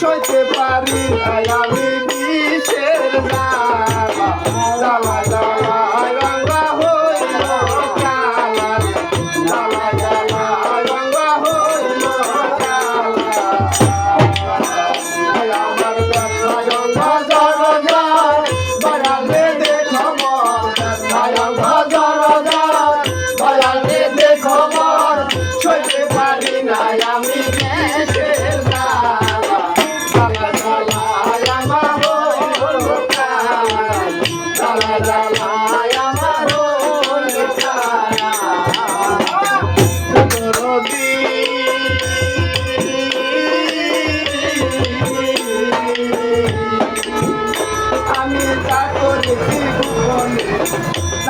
সইতে পারি নাই আমি বিষের জ্বালা জ্বালা জ্বালা রঙ্গা হইল কালা। জ্বালা জ্বালা রঙ্গা হইল কালা আমার সইতে পারি নাই আমি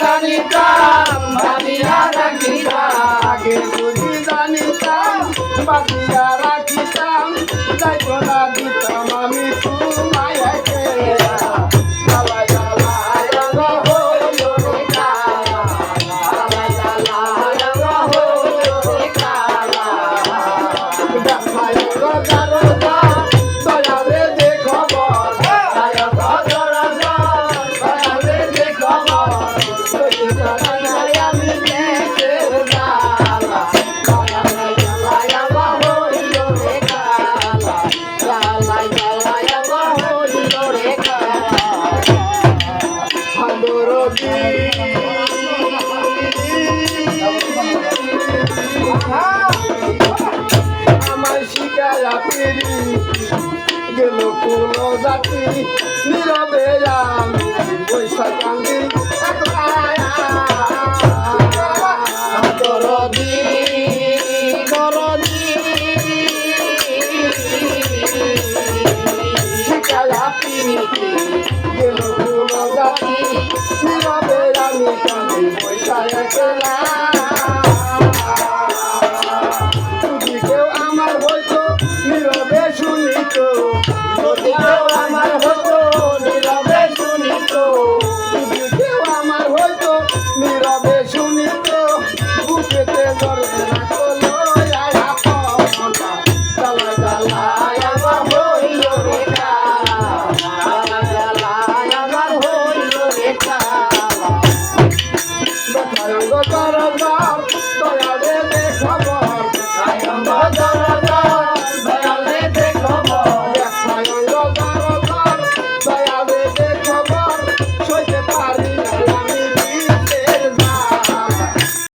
জানিতাম ভাবিয়া রাখিতাম আগে যদি জানিতাম বাদিয়া রাখিতাম যাইতো না দিতাম আমি তোমায়। শিকারা পিড়ি গেল কুলো জাতি নীরবে বৈশাখ